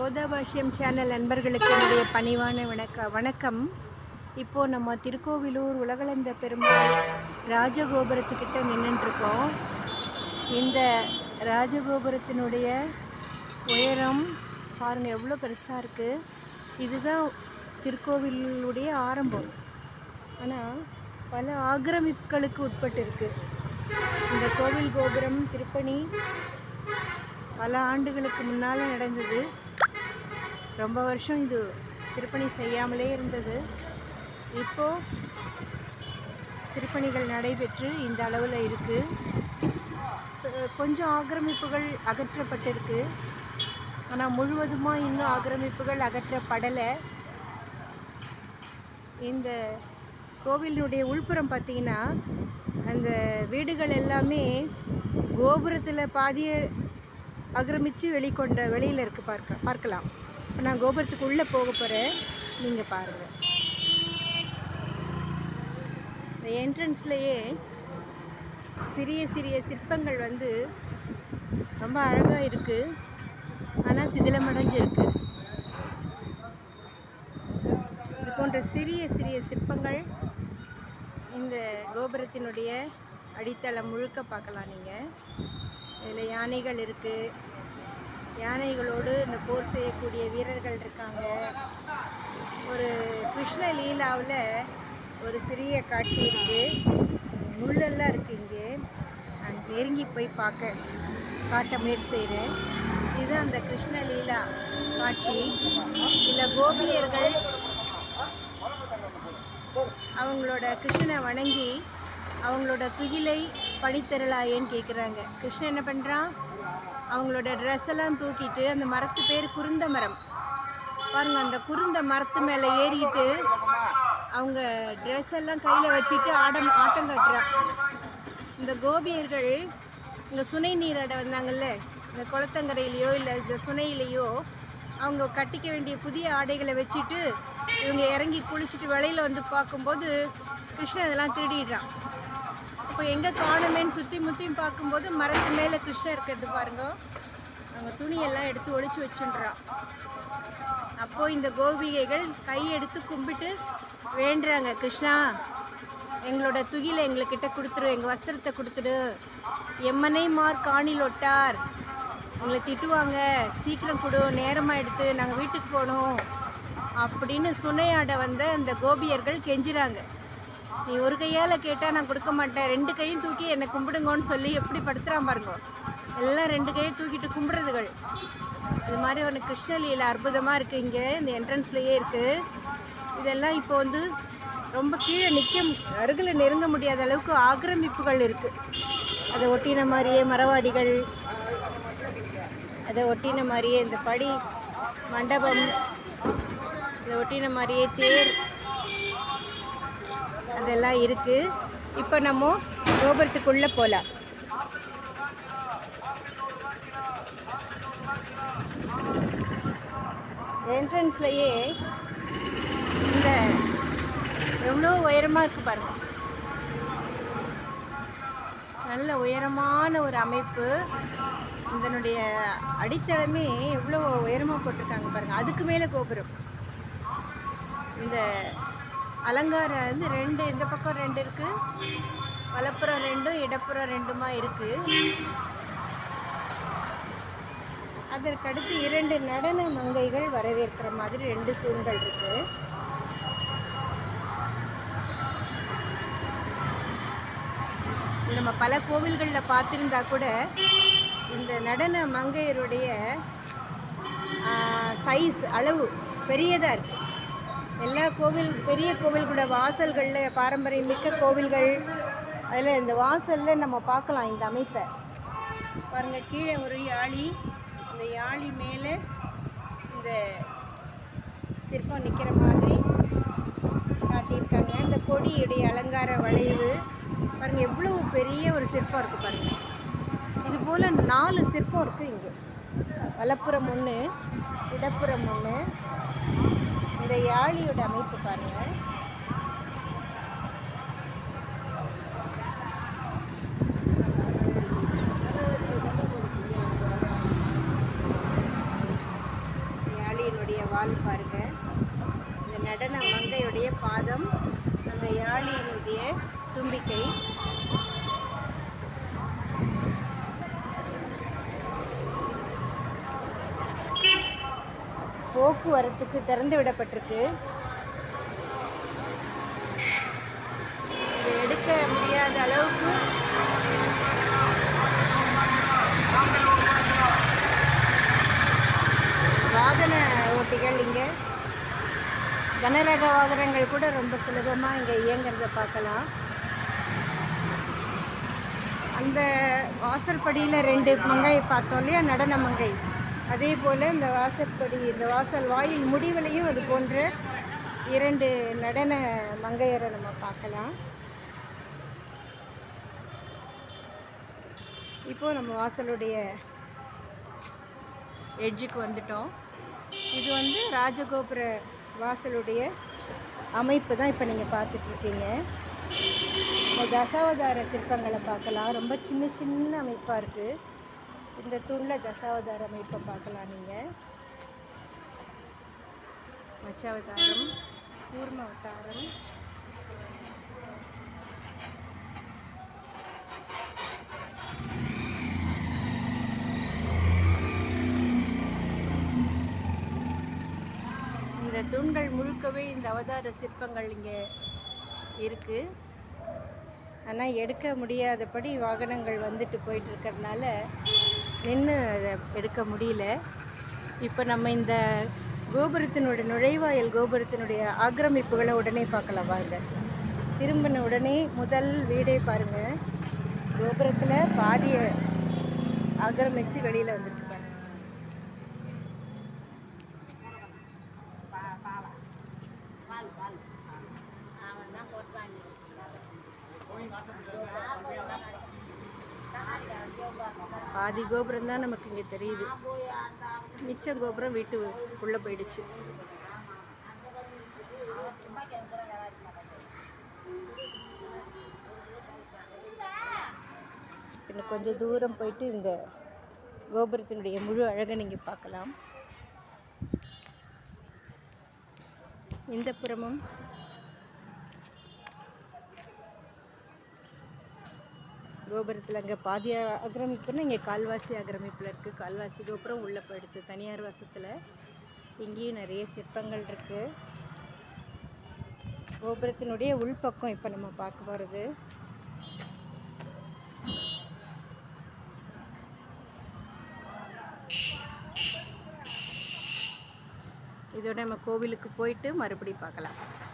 கோதாபாஷ்யம் channel நண்பர்களுக்கு என்னுடைய பணிவான வணக்க வணக்கம். இப்போது நம்ம திருக்கோவிலூர் உலகளந்த பெருமாள் ராஜகோபுரத்துக்கிட்ட நின்றுட்டுருக்கோம் இந்த ராஜகோபுரத்தினுடைய உயரம் பாருங்கள் எவ்வளோ பெருசாக இருக்குது இதுதான் திருக்கோவிலுடைய ஆரம்பம். ஆனால் பல ஆக்கிரமிப்புகளுக்கு உட்பட்டு இருக்குது இந்த கோவில் கோபுரம் திருப்பணி பல ஆண்டுகளுக்கு முன்னால் நடந்தது. ரொம்ப வருஷம் இது திருப்பணி செய்யாமலே இருந்தது. இப்போ திருப்பணிகள் நடைபெற்று இந்த அளவில் இருக்குது கொஞ்சம் ஆக்கிரமிப்புகள் அகற்றப்பட்டிருக்கு. ஆனால் முழுவதுமாக இன்னும் ஆக்கிரமிப்புகள் அகற்றப்படலை. இந்த கோவிலினுடைய உள்புறம் பார்த்தீங்கன்னா அந்த வீடுகள் எல்லாமே கோபுரத்தில் பாதியை ஆக்கிரமித்து வெளிக்கொண்ட வெளியில் இருக்குது பார்க்க பார்க்கலாம். இப்போ நான் கோபுரத்துக்கு உள்ளே போக போகிறேன். நீங்கள் பாருங்கள் இந்த என்ட்ரன்ஸ்லேயே சிறிய சிறிய சிற்பங்கள் வந்து ரொம்ப அழகாக இருக்குது ஆனால் சிதிலமடைஞ்சிருக்கு இது போன்ற சிறிய சிறிய சிற்பங்கள் இந்த கோபுரத்தினுடைய அடித்தளம் முழுக்க பார்க்கலாம் நீங்கள் இதில் யானைகள் இருக்குது யானைகளோடு இந்த போர் செய்யக்கூடிய வீரர்கள் இருக்காங்க. ஒரு கிருஷ்ண லீலாவில் ஒரு சிறிய காட்சி இருக்குது முள்ளெல்லாம் இருக்குது இங்கே. நான் நெருங்கி போய் பார்க்க காட்ட முயற்சி செய்கிறேன் இது அந்த கிருஷ்ண லீலா காட்சி. இதில் கோபியர்கள் அவங்களோட கிருஷ்ணனை வணங்கி அவங்களோட துகிலை படித்தரலாயேன்னு கேட்குறாங்க கிருஷ்ணன் என்ன பண்ணுறான் அவங்களோட ட்ரெஸ் எல்லாம் தூக்கிட்டு அந்த மரத்து பேர் குருந்த மரம். பாருங்க அந்த குருந்த மரத்து மேலே ஏறிட்டு அவங்க ட்ரெஸ் எல்லாம் கையில் வச்சுட்டு ஆடம் ஆட்டம் காட்டுறான் இந்த கோபியர்கள் இங்கே சுனை நீராட வந்தாங்கல்ல இந்த குளத்தங்கரையிலையோ இல்லை இந்த சுனையிலையோ அவங்க கட்டிக்க வேண்டிய புதிய ஆடைகளை வச்சுட்டு இவங்க இறங்கி குளிச்சுட்டு வெளியில் வந்து பார்க்கும்போது கிருஷ்ணன் இதெல்லாம் திருடிடுறான். அப்போ எங்கே காணுமேன்னு சுற்றி முற்றியும் பார்க்கும்போது மரத்து மேலே கிருஷ்ணன் இருக்கிறது பாருங்க. அவங்க துணியெல்லாம் எடுத்து ஒழிச்சு வச்சுன்றான் அப்போது இந்த கோபிகைகள் கை எடுத்து கும்பிட்டு வேண்டுறாங்க கிருஷ்ணா எங்களோட துகில எங்கக்கிட்ட கொடுத்துரு எங்கள் வஸ்திரத்தை கொடுத்துடு எம்மனை மார் காணில் ஒட்டார். எங்களை திட்டுவாங்க. சீக்கிரம் கொடு நேரமாக எடுத்து நாங்கள் வீட்டுக்கு போகணும். அப்படின்னு சுனையாட வந்த அந்த கோபியர்கள் கெஞ்சுறாங்க. நீ ஒரு கையால் கேட்டால் நான் கொடுக்க மாட்டேன். ரெண்டு கையும் தூக்கி என்னை கும்பிடுங்கன்னு சொல்லி எப்படி படுத்துகிறான் பாருங்க. எல்லாம் ரெண்டு கையும் தூக்கிட்டு கும்பிடுறதுகள். இது மாதிரி ஒன்று கிருஷ்ணலீல அற்புதமாக இருக்குது இங்கே. இந்த என்ட்ரன்ஸ்லேயே இருக்குது இதெல்லாம் இப்போ வந்து ரொம்ப கீழே நிற்க அருகில் நெருங்க முடியாத அளவுக்கு ஆக்கிரமிப்புகள் இருக்குது அதை ஒட்டின மாதிரியே மரவாடிகள் அதை ஒட்டின மாதிரியே இந்த படி மண்டபம் அதை ஒட்டின மாதிரியே தேர் அதெல்லாம் இருக்குது இப்போ நம்ம கோபுரத்துக்குள்ளே போகலாம் என்ட்ரன்ஸ்லையே இந்த எவ்வளோ உயரமாக இருக்குது பாருங்கள் நல்ல உயரமான ஒரு அமைப்பு. இதனுடைய அடித்தளமே எவ்வளோ உயரமாக போட்டிருக்காங்க பாருங்கள் அதுக்கு மேலே கோபுரம். இந்த அலங்காரம் வந்து ரெண்டு இந்த பக்கம் ரெண்டு இருக்குது வலப்புறம் ரெண்டும் இடப்புறம் ரெண்டுமா இருக்குது அதற்கடுத்து இரண்டு நடன மங்கைகள் வரவேற்கிற மாதிரி ரெண்டு தூண்கள் இருக்குது நம்ம பல கோவில்களில் பார்த்துருந்தா கூட இந்த நடன மங்கையருடைய சைஸ் அளவு பெரியதாக இருக்குது எல்லா கோவில் பெரிய கோவில்களோட வாசல்களில் பாரம்பரியம் மிக்க கோவில்கள் அதில் இந்த வாசலில் நம்ம பார்க்கலாம் இந்த அமைப்பை. பாருங்கள் கீழே ஒரு யாழி. இந்த யாழி மேலே இந்த சிற்பம் நிற்கிற மாதிரி காட்டியிருக்காங்க. இந்த கொடியுடைய அலங்கார வளைவு. பாருங்கள் எவ்வளவு பெரிய ஒரு சிற்பம் இருக்குது பாருங்கள் இது போல் நாலு சிற்பம் இருக்குது இங்கே. வலப்புறம் ஒன்று இடப்புறம் ஒன்று யாழியோட அமைப்பு பாருங்கள் வால் பாருங்க. இந்த நடன மங்கையுடைய பாதம் அந்த யாழியினுடைய தும்பிக்கை. போக்குவரத்துக்கு திறந்து விடப்பட்டிருக்கு. எடுக்க முடியாத அளவுக்கு வாகன ஓட்டிகள் இங்கே. கனரக வாகனங்கள் கூட ரொம்ப சுலபமாக இங்கே இயங்குறத பார்க்கலாம். அந்த வாசல்படியில் ரெண்டு மங்கை பார்த்தோம் இல்லையா? நடன மங்கை. அதே போல் இந்த வாசற்படி இந்த வாசல் வாயில் முடிவிலையும் அது போன்ற இரண்டு நடன மங்கையரை நம்ம பார்க்கலாம். இப்போது நம்ம வாசலுடைய எட்ஜுக்கு வந்துட்டோம். இது வந்து ராஜகோபுர வாசலுடைய அமைப்பு தான் இப்போ நீங்கள் பார்த்துட்ருக்கீங்க. இந்த தசாவதார சிற்பங்களை பார்க்கலாம். ரொம்ப சின்ன சின்ன அமைப்பாக இருக்குது இந்த தூணில் தசாவதாரம் அமைப்பை பார்க்கலாம் நீங்கள் மச்சாவதாரம் கூர்ம அவதாரம் இந்த தூண்கள் முழுக்கவே இந்த அவதார சிற்பங்கள் இங்கே இருக்குது ஆனால் எடுக்க முடியாதபடி வாகனங்கள் வந்துட்டு போயிட்டு இருக்கிறதுனால நின்று அதை எடுக்க முடியல. இப்போ நம்ம இந்த கோபுரத்தினுடைய நுழைவாயில் கோபுரத்தினுடைய ஆக்கிரமிப்புகளை உடனே பார்க்கலாம் வாங்க திரும்பின உடனே முதல் வீடே பாருங்கள் கோபுரத்தில் பாதியை ஆக்கிரமிச்சு வெளியில் வந்துட்டு பாருங்க. பாதி கோபுரம் தான் நமக்கு இங்கே தெரியுது. மிச்சம் கோபுரம் வீட்டு உள்ளே போயிடுச்சு. இன்னும் கொஞ்சம் தூரம் போயிட்டு இந்த கோபுரத்தினுடைய முழு அழகை நீங்கள் பார்க்கலாம். இந்த புறமும் கோபுரத்தில் அங்கே பாதி ஆக்கிரமிப்புன்னா இங்கே கால்வாசி ஆக்கிரமிப்பில் இருக்குது கால்வாசி கோபுரம் உள்ளே போயிடுது. தனியார் வசத்தில் இங்கேயும் நிறைய சிற்பங்கள் இருக்குது கோபுரத்தினுடைய உள்பக்கம் இப்போ நம்ம பார்க்க போகிறது இதோட நம்ம கோவிலுக்கு போயிட்டு மறுபடியும் பார்க்கலாம்.